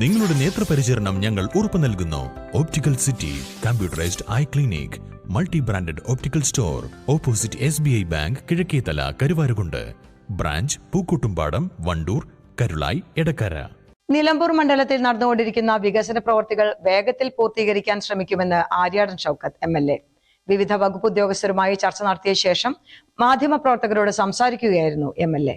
നിങ്ങളുടെ നേത്രപരിചരണം ഞങ്ങൾ ഉറപ്പു നൽകുന്നു. Optical city computerised eye clinic multi branded optical store opposite S B I bank Kizhakkethala Karuvarakundu. Branch Pookkottumpadam Wandoor Karulai Edakkara Nilambur മണ്ഡലത്തിൽ നടന്നുകൊണ്ടിരിക്കുന്ന വികസന പ്രവർത്തികൾ വേഗത്തിൽ പൂർത്തീകരിക്കാൻ ശ്രമിക്കുമെന്ന് Aryadan Shoukath M L A. വിവിധ വകുപ്പ് ഉദ്യോഗസ്ഥരുമായി ചർച്ച നടത്തിയ ശേഷം മാധ്യമപ്രവർത്തകരോട് സംസാരിക്കുകയായിരുന്നു എം എൽ എ.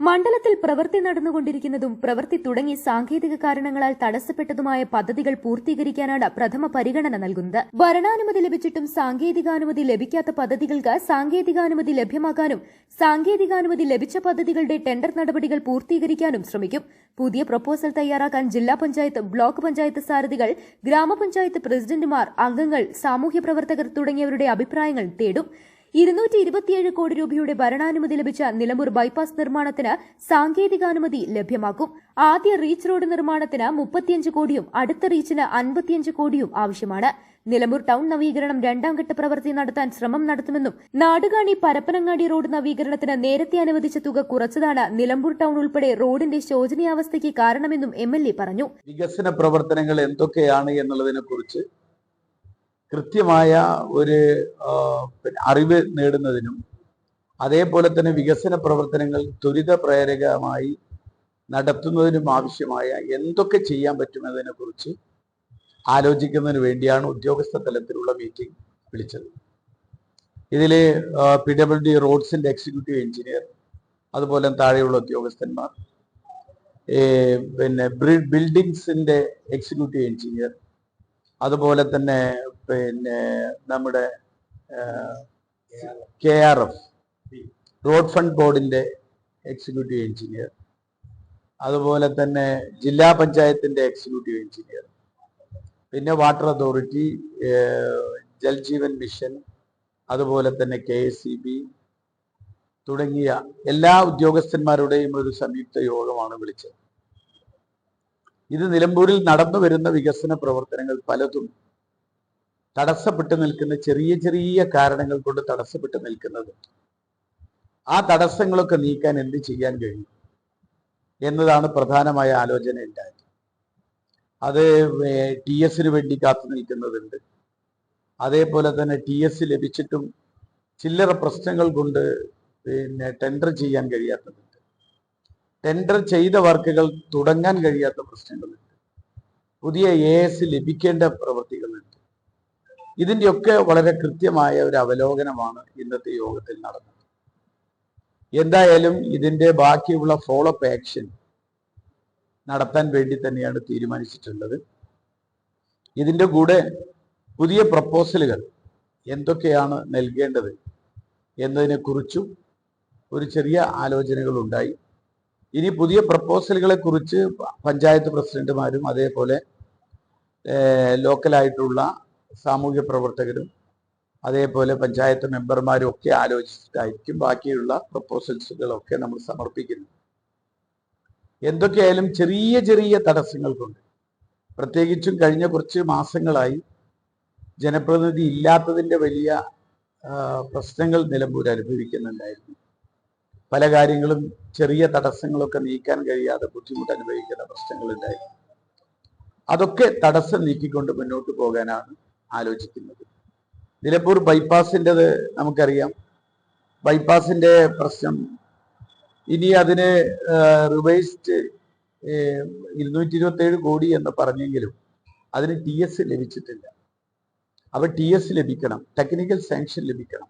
മണ്ഡലത്തിൽ പ്രവൃത്തി നടന്നുകൊണ്ടിരിക്കുന്നതും പ്രവൃത്തി തുടങ്ങി സാങ്കേതിക കാരണങ്ങളാൽ തടസ്സപ്പെട്ടതുമായ പദ്ധതികൾ പൂർത്തീകരിക്കാനാണ് പ്രഥമ പരിഗണന നൽകുന്നത്. ഭരണാനുമതി ലഭിച്ചിട്ടും സാങ്കേതികാനുമതി ലഭിക്കാത്ത പദ്ധതികൾക്ക് സാങ്കേതികാനുമതി ലഭ്യമാക്കാനും സാങ്കേതികാനുമതി ലഭിച്ച പദ്ധതികളുടെ ടെൻഡർ നടപടികൾ പൂർത്തീകരിക്കാനും ശ്രമിക്കും. പുതിയ പ്രപ്പോസൽ തയ്യാറാക്കാൻ ജില്ലാ പഞ്ചായത്ത് ബ്ലോക്ക് പഞ്ചായത്ത് സാരഥികൾ ഗ്രാമപഞ്ചായത്ത് പ്രസിഡന്റുമാർ അംഗങ്ങൾ സാമൂഹ്യ പ്രവർത്തകർ തുടങ്ങിയവരുടെ അഭിപ്രായങ്ങൾ തേടും. ഇരുന്നൂറ്റി ഇരുപത്തിയേഴ് കോടി രൂപയുടെ ഭരണാനുമതി ലഭിച്ച നിലമ്പൂർ ബൈപ്പാസ് നിർമ്മാണത്തിന് സാങ്കേതികാനുമതി ലഭ്യമാക്കും. ആദ്യ റീച്ച് റോഡ് നിർമ്മാണത്തിന് മുപ്പത്തിയഞ്ച് കോടിയും അടുത്ത റീച്ചിന് അൻപത്തിയഞ്ച് കോടിയും ആവശ്യമാണ്. നിലമ്പൂർ ടൗൺ നവീകരണം രണ്ടാം ഘട്ട പ്രവൃത്തി നടത്താൻ ശ്രമം നടത്തുമെന്നും നാടുകാണി പരപ്പനങ്ങാടി റോഡ് നവീകരണത്തിന് നേരത്തെ അനുവദിച്ച തുക കുറച്ചതാണ് നിലമ്പൂർ ടൗൺ ഉൾപ്പെടെ റോഡിന്റെ ശോചനീയാവസ്ഥയ്ക്ക് കാരണമെന്നും എം പറഞ്ഞു. വികസന പ്രവർത്തനങ്ങൾ എന്തൊക്കെയാണ് എന്നുള്ളതിനെ കുറിച്ച് കൃത്യമായ ഒരു അറിവ് നേടുന്നതിനും അതേപോലെ തന്നെ വികസന പ്രവർത്തനങ്ങൾ ത്വരിത പ്രേരകമായി നടത്തുന്നതിനും ആവശ്യമായ എന്തൊക്കെ ചെയ്യാൻ പറ്റുമെന്നതിനെ കുറിച്ച് ആലോചിക്കുന്നതിന് വേണ്ടിയാണ് ഉദ്യോഗസ്ഥ തലത്തിലുള്ള മീറ്റിംഗ് വിളിച്ചത്. ഇതിൽ പി ഡബ്ല്യു ഡി റോഡ്സിന്റെ എക്സിക്യൂട്ടീവ് എഞ്ചിനീയർ അതുപോലെ താഴെയുള്ള ഉദ്യോഗസ്ഥന്മാർ പിന്നെ ബിൽഡിങ്സിന്റെ എക്സിക്യൂട്ടീവ് എഞ്ചിനീയർ അതുപോലെ തന്നെ പിന്നെ നമ്മുടെ K R F road fund ബോർഡിന്റെ എക്സിക്യൂട്ടീവ് എഞ്ചിനീയർ അതുപോലെ തന്നെ ജില്ലാ പഞ്ചായത്തിന്റെ എക്സിക്യൂട്ടീവ് എഞ്ചിനീയർ പിന്നെ വാട്ടർ അതോറിറ്റി ജൽജീവൻ മിഷൻ അതുപോലെ തന്നെ കെ എസ് ബി തുടങ്ങിയ എല്ലാ ഉദ്യോഗസ്ഥന്മാരുടെയും ഒരു സംയുക്ത യോഗമാണ് വിളിച്ചത്. ഇത് നിലമ്പൂരിൽ നടന്നു വരുന്ന വികസന പ്രവർത്തനങ്ങൾ പലതും തടസ്സപ്പെട്ടു നിൽക്കുന്ന ചെറിയ ചെറിയ കാരണങ്ങൾ കൊണ്ട് തടസ്സപ്പെട്ടു നിൽക്കുന്നത്. ആ തടസ്സങ്ങളൊക്കെ നീക്കാൻ എന്ത് ചെയ്യാൻ കഴിയും? എന്നതാണ് പ്രധാനമായ ആലോചന ഉണ്ടായത്. അത് ടി എസിന് വേണ്ടി കാത്തു നിൽക്കുന്നതുണ്ട്. അതേപോലെ തന്നെ ടി എസ് ലഭിച്ചിട്ടും ചില്ലറ പ്രശ്നങ്ങൾ കൊണ്ട് പിന്നെ ടെൻഡർ ചെയ്യാൻ കഴിയാത്തതുണ്ട്. ടെൻഡർ ചെയ്ത വർക്കുകൾ തുടങ്ങാൻ കഴിയാത്ത പ്രശ്നങ്ങളുണ്ട്. പുതിയ എ എസ് ലഭിക്കേണ്ട പ്രവൃത്തികളുണ്ട്. ഇതിന്റെയൊക്കെ വളരെ കൃത്യമായ ഒരു അവലോകനമാണ് ഇന്നത്തെ യോഗത്തിൽ നടന്നത്. എന്തായാലും ഇതിന്റെ ബാക്കിയുള്ള ഫോളോ അപ്പ് ആക്ഷൻ നടത്താൻ വേണ്ടി തന്നെയാണ് തീരുമാനിച്ചിട്ടുള്ളത്. ഇതിന്റെ കൂടെ പുതിയ പ്രപ്പോസലുകൾ എന്തൊക്കെയാണ് നൽകേണ്ടത് എന്നതിനെ കുറിച്ചും ഒരു ചെറിയ ആലോചനകൾ ഉണ്ടായി ഇനി പുതിയ പ്രപ്പോസലുകളെ കുറിച്ച് പഞ്ചായത്ത് പ്രസിഡന്റുമാരും അതേപോലെ ലോക്കലായിട്ടുള്ള സാമൂഹ്യ പ്രവർത്തകരും അതേപോലെ പഞ്ചായത്ത് മെമ്പർമാരും ഒക്കെ ആലോചിച്ചിട്ടായിരിക്കും ബാക്കിയുള്ള പ്രപ്പോസൽസുകളൊക്കെ നമ്മൾ സമർപ്പിക്കുന്നത്. എന്തൊക്കെയായാലും ചെറിയ ചെറിയ തടസ്സങ്ങൾക്കുണ്ട്. പ്രത്യേകിച്ചും കഴിഞ്ഞ കുറച്ച് മാസങ്ങളായി ജനപ്രതിനിധി ഇല്ലാത്തതിന്റെ വലിയ പ്രശ്നങ്ങൾ നിലമ്പൂർ അനുഭവിക്കുന്നുണ്ടായിരുന്നു. പല കാര്യങ്ങളും ചെറിയ തടസ്സങ്ങളൊക്കെ നീക്കാൻ കഴിയാതെ ബുദ്ധിമുട്ട് അനുഭവിക്കുന്ന പ്രശ്നങ്ങളുണ്ടായി അതൊക്കെ തടസ്സം നീക്കിക്കൊണ്ട് മുന്നോട്ട് പോകാനാണ് ആലോചിക്കുന്നത്. നിലമ്പൂർ ബൈപ്പാസിന്റെത് നമുക്കറിയാം. ബൈപ്പാസിന്റെ പ്രശ്നം ഇനി അതിന് റിവൈസ്ഡ് ഇരുന്നൂറ്റി ഇരുപത്തി ഏഴ് കോടി എന്ന് പറഞ്ഞെങ്കിലും അതിന് ടി എസ് ലഭിച്ചിട്ടില്ല. അപ്പൊ ടി എസ് ലഭിക്കണം ടെക്നിക്കൽ സാങ്ഷൻ ലഭിക്കണം.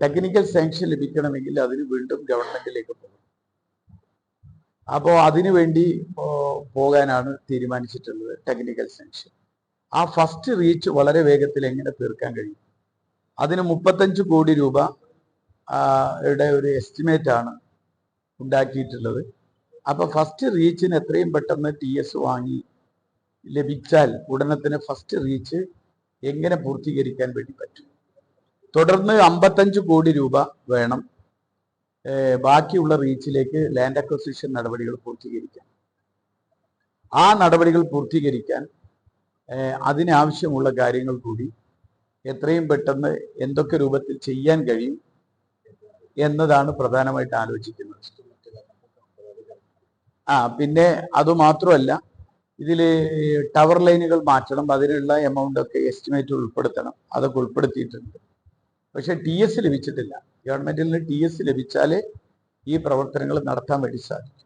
ടെക്നിക്കൽ സാങ്ഷൻ ലഭിക്കണമെങ്കിൽ അതിന് വീണ്ടും ഗവൺമെന്റിലേക്ക് പോകും അപ്പോൾ അതിനുവേണ്ടി പോകാനാണ് തീരുമാനിച്ചിട്ടുള്ളത് ടെക്നിക്കൽ സാങ്ഷൻ ആ ഫസ്റ്റ് റീച്ച് വളരെ വേഗത്തിൽ എങ്ങനെ തീർക്കാൻ കഴിയും? അതിന് മുപ്പത്തഞ്ച് കോടി രൂപ യുടെ ഒരു എസ്റ്റിമേറ്റ് ആണ് ഉണ്ടാക്കിയിട്ടുള്ളത്. അപ്പൊ ഫസ്റ്റ് റീച്ചിന് എത്രയും പെട്ടെന്ന് ടി എസ് വാങ്ങി ലഭിച്ചാൽ ഉടനെ തന്നെ ഫസ്റ്റ് റീച്ച് എങ്ങനെ പൂർത്തീകരിക്കാൻ വേണ്ടി പറ്റും? തുടർന്ന് അമ്പത്തഞ്ച് കോടി രൂപ വേണം. ബാക്കിയുള്ള റീച്ചിലേക്ക് ലാൻഡ് അക്വസിഷൻ നടപടികൾ പൂർത്തീകരിക്കാൻ. ആ നടപടികൾ പൂർത്തീകരിക്കാൻ അതിനാവശ്യമുള്ള കാര്യങ്ങൾ കൂടി എത്രയും പെട്ടെന്ന് എന്തൊക്കെ രൂപത്തിൽ ചെയ്യാൻ കഴിയും എന്നതാണ് പ്രധാനമായിട്ട് ആലോചിക്കുന്നത്. ആ പിന്നെ അതുമാത്രമല്ല ഇതിൽ ടവർ ലൈനുകൾ മാറ്റണം. അതിനുള്ള എമൗണ്ട് ഒക്കെ എസ്റ്റിമേറ്റ് ഉൾപ്പെടുത്തണം. അതൊക്കെ ഉൾപ്പെടുത്തിയിട്ടുണ്ട്. പക്ഷെ ടി എസ് ലഭിച്ചിട്ടില്ല. ഗവൺമെന്റിൽ നിന്ന് ടി എസ് ലഭിച്ചാലേ ഈ പ്രവർത്തനങ്ങൾ നടത്താൻ വേണ്ടി സാധിക്കും.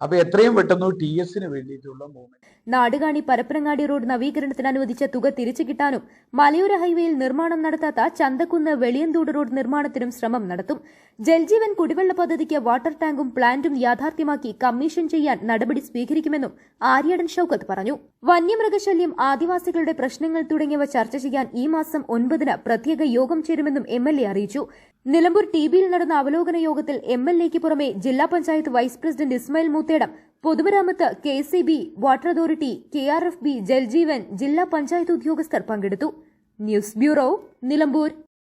അപ്പൊ എത്രയും പെട്ടെന്ന് ടി എസിന് വേണ്ടിയിട്ടുള്ള മൂവ്മെന്റ് നാടുകാണി പരപ്പനങ്ങാടി റോഡ് നവീകരണത്തിന് അനുവദിച്ച തുക തിരിച്ചു കിട്ടാനും മലയോര ഹൈവേയിൽ നിർമ്മാണം നടത്താത്ത ചന്തക്കുന്ന് വെളിയന്തൂട് റോഡ് നിർമ്മാണത്തിനും ശ്രമം നടത്തും. ജൽജീവൻ കുടിവെള്ള പദ്ധതിക്ക് വാട്ടർ ടാങ്കും പ്ലാന്റും യാഥാർത്ഥ്യമാക്കി കമ്മീഷൻ ചെയ്യാൻ നടപടി സ്വീകരിക്കുമെന്നും ആര്യടൻ ഷൌക്കത്ത് പറഞ്ഞു. വന്യമൃഗശല്യം ആദിവാസികളുടെ പ്രശ്നങ്ങൾ തുടങ്ങിയവ ചർച്ച ചെയ്യാൻ ഈ മാസം ഒൻപതിന് പ്രത്യേക യോഗം ചേരുമെന്നും എം അറിയിച്ചു. നിലമ്പൂർ ടി ബിയിൽ നടന്ന അവലോകന യോഗത്തിൽ എം എൽ എക്ക് പുറമെ ജില്ലാ പഞ്ചായത്ത് വൈസ് പ്രസിഡന്റ് ഇസ്മായിൽ മൂത്തേടം പൊതുമരാമത്ത് K C B water authority K R F B Jal Jeevan ജില്ലാ പഞ്ചായത്ത് ഉദ്യോഗസ്ഥർ പങ്കെടുത്തു. News bureau Nilambur.